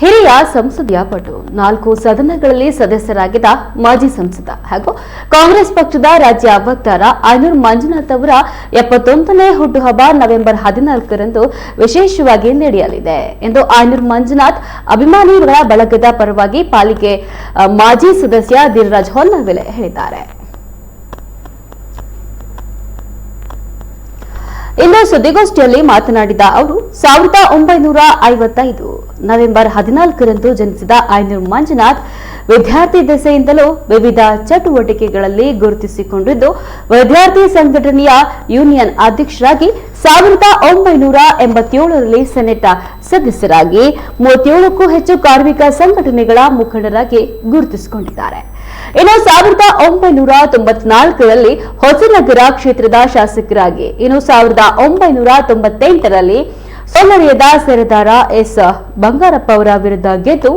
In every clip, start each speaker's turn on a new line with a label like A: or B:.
A: ಹಿರಿಯ ಸಂಸದೀಯ ಪಟು. ನಾಲ್ಕು ಸದನಗಳಲ್ಲಿ ಸದಸ್ಯರಾಗಿದ್ದ ಮಾಜಿ ಸಂಸದ ಹಾಗೂ ಕಾಂಗ್ರೆಸ್ ಪಕ್ಷದ ರಾಜ್ಯ ವಕ್ತಾರ ಐನೂರ್ ಮಂಜುನಾಥ್ ಅವರ ಎಪ್ಪತ್ತೊಂದನೇ ಹುಟ್ಟುಹಬ್ಬ ನವೆಂಬರ್ ಹದಿನಾಲ್ಕರಂದು ವಿಶೇಷವಾಗಿ ನಡೆಯಲಿದೆ ಎಂದು ಐನೂರ್ ಮಂಜುನಾಥ್ ಅಭಿಮಾನಿಗಳ ಬಳಗದ ಪರವಾಗಿ ಪಾಲಿಕೆ ಮಾಜಿ ಸದಸ್ಯ ದಿಲ್ರಾಜ್ ಹೊನ್ನವೆಲೆ ಹೇಳಿದ್ದಾರೆ. ಇಂದು ಸುದ್ದಿಗೋಷ್ಠಿಯಲ್ಲಿ ಮಾತನಾಡಿದ ಅವರು, ಸಾವಿರದ ಒಂಬೈನೂರ ಐವತ್ತೈದು ನವೆಂಬರ್ ಹದಿನಾಲ್ಕರಂದು ಜನಿಸಿದ ಐನೂರು ಮಂಜುನಾಥ್ ವಿದ್ಯಾರ್ಥಿ ದೆಸೆಯಿಂದಲೂ ವಿವಿಧ ಚಟುವಟಿಕೆಗಳಲ್ಲಿ ಗುರುತಿಸಿಕೊಂಡಿದ್ದು, ವಿದ್ಯಾರ್ಥಿ ಸಂಘಟನೆಯ ಯೂನಿಯನ್ ಅಧ್ಯಕ್ಷರಾಗಿ ಸಾವಿರದ ಒಂಬೈನೂರ ಎಂಬತ್ತೇಳರಲ್ಲಿ ಸೆನೆಟ್ ಸದಸ್ಯರಾಗಿ ಮೂವತ್ತೇಳಕ್ಕೂ ಹೆಚ್ಚು ಕಾರ್ಮಿಕ ಸಂಘಟನೆಗಳ ಮುಖಂಡರಾಗಿ ಗುರುತಿಸಿಕೊಂಡಿದ್ದಾರೆ. ಇನ್ನು ಸಾವಿರದ ಒಂಬೈನೂರ ತೊಂಬತ್ನಾಲ್ಕರಲ್ಲಿ ಹೊಸನಗರ ಕ್ಷೇತ್ರದ ಶಾಸಕರಾಗಿ, ಇನ್ನು ಸಾವಿರದ ಒಂಬೈನೂರ ತೊಂಬತ್ತೆಂಟರಲ್ಲಿ ಸೊಲ್ಲರಿಯದ ಸೆರೆದಾರ ಎಸ್ ಬಂಗಾರಪ್ಪ ಅವರ ವಿರುದ್ಧ ಗೆದ್ದು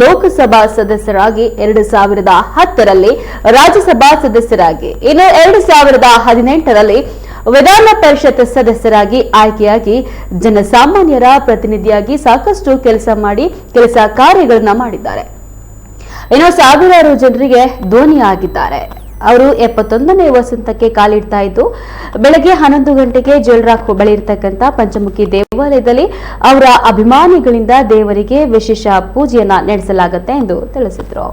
A: ಲೋಕಸಭಾ ಸದಸ್ಯರಾಗಿ ಎರಡು ಸಾವಿರದ ಹತ್ತರಲ್ಲಿ ರಾಜ್ಯಸಭಾ ಸದಸ್ಯರಾಗಿ. ಇನ್ನು ಎರಡು ಸಾವಿರದ ಹದಿನೆಂಟರಲ್ಲಿ ವಿಧಾನ ಪರಿಷತ್ ಸದಸ್ಯರಾಗಿ ಆಯ್ಕೆಯಾಗಿ ಜನಸಾಮಾನ್ಯರ ಪ್ರತಿನಿಧಿಯಾಗಿ ಸಾಕಷ್ಟು ಕೆಲಸ ಮಾಡಿ, ಕೆಲಸ ಕಾರ್ಯಗಳನ್ನ ಮಾಡಿದ್ದಾರೆ. ಇನ್ನು ಸಾವಿರಾರು ಜನರಿಗೆ ಧ್ವನಿಯಾಗಿದ್ದಾರೆ. ಅವರು ಎಪ್ಪತ್ತೊಂದನೇ ವಸಂತಕ್ಕೆ ಕಾಲಿಡ್ತಾ ಇದ್ದು ಬೆಳಗ್ಗೆ ಹನ್ನೊಂದು ಗಂಟೆಗೆ ಜೋಲ್ರಾಕ್ ಬಳಿ ಇರತಕ್ಕಂತ ಪಂಚಮುಖಿ ದೇವಾಲಯದಲ್ಲಿ ಅವರ ಅಭಿಮಾನಿಗಳಿಂದ ದೇವರಿಗೆ ವಿಶೇಷ ಪೂಜೆಯನ್ನ ನಡೆಸಲಾಗುತ್ತೆ ಎಂದು ತಿಳಿಸಿದರು.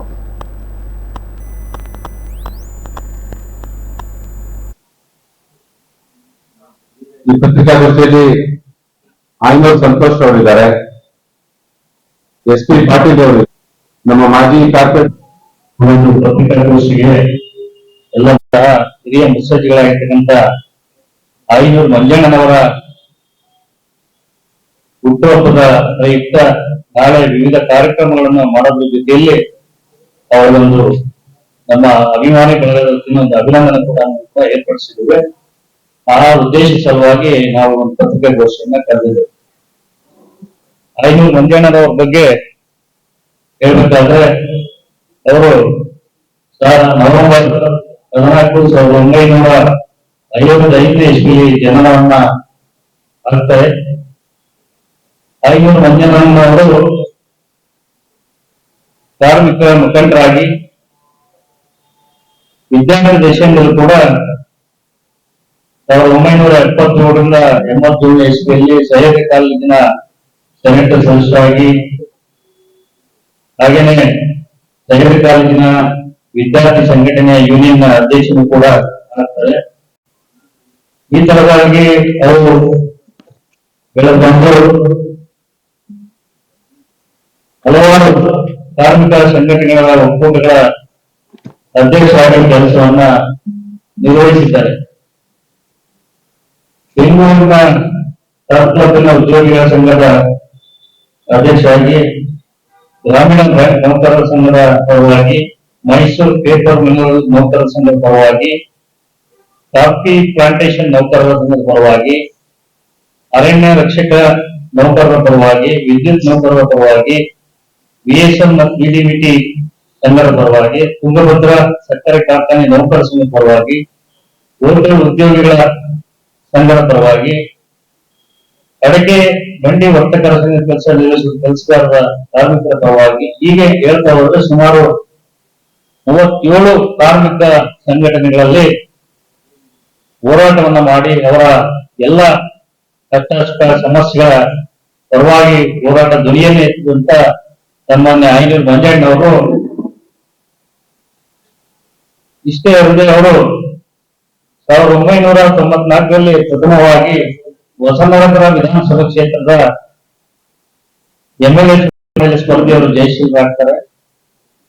B: ಈ ಪತ್ರಿಕಾಗೋಷ್ಠಿಯಲ್ಲಿ ಆಯ್ನೂರು ಸಂತೋಷ್ ಅವರಿದ್ದಾರೆ. ಎಸ್ ಪಿ ಪಾಟೀಲ್ ಅವರು ನಮ್ಮ ಮಾಜಿ ಕಾರ್ಪೊರೇಟ್
C: ಪತ್ರಿಕಾಗೋಷ್ಠಿಗೆ ಎಲ್ಲ ಹಿರಿಯ ಮುತ್ಸಜ್ಜಿಗಳಾಗಿರ್ತಕ್ಕಂಥ ಐನೂರು ಮಂಜಣ್ಣನವರ ಹುಟ್ಟುಹಬ್ಬದ ಪ್ರಯುಕ್ತ ನಾಳೆ ವಿವಿಧ ಕಾರ್ಯಕ್ರಮಗಳನ್ನು ಮಾಡೋದ್ರ ಜೊತೆಯಲ್ಲಿ ಅವರೊಂದು ನಮ್ಮ ಅಭಿಮಾನಿ ಬಳಗದ ಒಂದು ಅಭಿನಂದನೆ ಕೂಡ ಏರ್ಪಡಿಸಿದ್ದೇವೆ. ಆ ಉದ್ದೇಶ ಸಲುವಾಗಿ ನಾವು ಒಂದು ಪತ್ರಿಕಾಗೋಷ್ಠಿಯನ್ನ ಕರೆದಿದ್ದೇವೆ. ಐನೂರು ಮಂಜಣ್ಣನವರ ಬಗ್ಗೆ ಹೇಳ್ಬೇಕಾದ್ರೆ, ಅವರು ನವೆಂಬರ್ ಸಾವಿರದ ಒಂಬೈನೂರ ಐವತ್ತೈದನೇ ಇಸ್ವಿಯಲ್ಲಿ ಜನನವನ್ನ ಆಗ್ತಾರೆ ಐನೂರು ಮಂಜನವರು ಕಾರ್ಮಿಕ ಮುಖಂಡರಾಗಿ ವಿದ್ಯಾರ್ಥಿ ದೇಶದಲ್ಲಿ ಕೂಡ ಸಾವಿರದ ಒಂಬೈನೂರ ಎಪ್ಪತ್ತೇಳರಿಂದ ಎಂಬತ್ತೇಳನೇ ಇಸ್ವಿಯಲ್ಲಿ ಸಹ್ಯಾದ್ರಿ ಕಾಲೇಜಿನ ಸೆನೆಟರ್ ಸದಸ್ಯರಾಗಿ, ಹಾಗೇನೆ ಸಹ್ಯಾದ್ರಿ ಕಾಲೇಜಿನ ವಿದ್ಯಾರ್ಥಿ ಸಂಘಟನೆಯ ಯೂನಿಯನ್ ಅಧ್ಯಕ್ಷರು ಕೂಡ ಆಗ್ತಾರೆ. ಈ ತರದಾಗಿ ಅವರು ಬೆಳಗ್ಗೆ ಹಲವಾರು ಕಾರ್ಮಿಕ ಸಂಘಟನೆಗಳ ಒಕ್ಕೂಟಗಳ ಅಧ್ಯಕ್ಷರಾಗಿ ಕೆಲಸವನ್ನ ನಿರ್ವಹಿಸಿದ್ದಾರೆ. ಬೆಂಗಳೂರಿನ ತಾಲೂಕಿನ ಉದ್ಯೋಗಿಗಳ ಸಂಘದ ಅಧ್ಯಕ್ಷರಾಗಿ, ಗ್ರಾಮೀಣ ಬ್ಯಾಂಕ್ ಸಂಘದ ಪರವಾಗಿ ಮೈಸೂರು ಪೇಪರ್ ಮಿಲ್ ನೌಕರರ ಸಂಘದ ಪರವಾಗಿ ಕಾಫಿ ಪ್ಲಾಂಟೇಶನ್ ನೌಕರರ ಸಂಘದ ಪರವಾಗಿ, ಅರಣ್ಯ ರಕ್ಷಕ ನೌಕರರ ಪರವಾಗಿ, ವಿದ್ಯುತ್ ನೌಕರರ ಪರವಾಗಿ ಬಿಎಸ್ಎನ್ ಮತ್ತು ಬಿಡಿಬಿಟಿ ಸಂಘದ ಪರವಾಗಿ, ತುಂಗಭದ್ರಾ ಸಕ್ಕರೆ ಕಾರ್ಖಾನೆ ನೌಕರ ಸಂಘದ ಪರವಾಗಿ, ಹೋಟೆಲ್ ಉದ್ಯೋಗಿಗಳ ಸಂಘದ ಪರವಾಗಿ ಅಡಕೆ ಬಂಡಿ ವರ್ತಕರ ಸಂಘದ ಕೆಲಸ ನಿರ್ವಹಿಸುವ ಕೆಲಸಗಾರರ ಕಾರ್ಮಿಕರ ಪರವಾಗಿ, ಹೀಗೆ ಹೇಳ್ತಾ ಹೋದ್ರೆ ಸುಮಾರು ಮೂವತ್ತೇಳು ಕಾರ್ಮಿಕ ಸಂಘಟನೆಗಳಲ್ಲಿ ಹೋರಾಟವನ್ನ ಮಾಡಿ ಅವರ ಎಲ್ಲ ಕಷ್ಟ ಸಮಸ್ಯೆಗಳ ಪರವಾಗಿ ಹೋರಾಟ ಧ್ವನಿಯನ್ನೇ ಎತ್ತಿದಂತ ಸನ್ಮಾನ್ಯ ಐನೂರು ಮಂಜಣ್ಣವರು, ಇಷ್ಟೇ ಅಲ್ಲದೆ ಅವರು ಸಾವಿರದ ಒಂಬೈನೂರ ತೊಂಬತ್ನಾಲ್ಕರಲ್ಲಿ ಪ್ರಥಮವಾಗಿ ಹೊಸನಗರ ವಿಧಾನಸಭಾ ಕ್ಷೇತ್ರದ ಎಂಎಲ್ಎ ಸ್ಪರ್ಧೆಯವರು ಜಯಶೀಲರಾಗ್ತಾರೆ.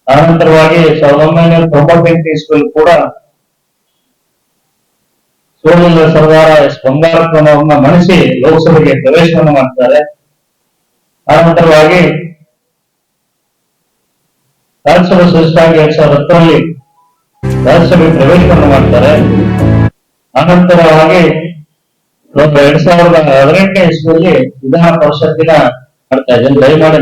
C: ಆನಂತರವಾಗಿ ಸಾವಿರದ ಒಂಬೈನೂರ ತೊಂಬತ್ತೆಂಟು ಇಸ್ವಿಯಲ್ಲಿ ಕೂಡ ಸೋಲಿಲ್ಲ ಸರ್ದಾರ ಎಸ್ ಬಂಗಾರಪ್ಪನವರನ್ನ ಮಣಿಸಿ ಲೋಕಸಭೆಗೆ ಪ್ರವೇಶವನ್ನು ಮಾಡ್ತಾರೆ. ಆನಂತರವಾಗಿ ರಾಜ್ಯಸಭಾ ಸದಸ್ಯರಾಗಿ ಎರಡ್ ಸಾವಿರದ ಹತ್ತರಲ್ಲಿ ರಾಜ್ಯಸಭೆ ಪ್ರವೇಶವನ್ನು ಮಾಡ್ತಾರೆ. ಆನಂತರವಾಗಿ ಎರಡ್ ಸಾವಿರದ ಹದಿನೆಂಟನೇ ಇಸ್ವಿಯಲ್ಲಿ ವಿಧಾನ ಪರಿಷತ್ತಿನ ಮಾಡ್ತಾ ಇದ್ದೇನೆ ದಯಮಾಡಿ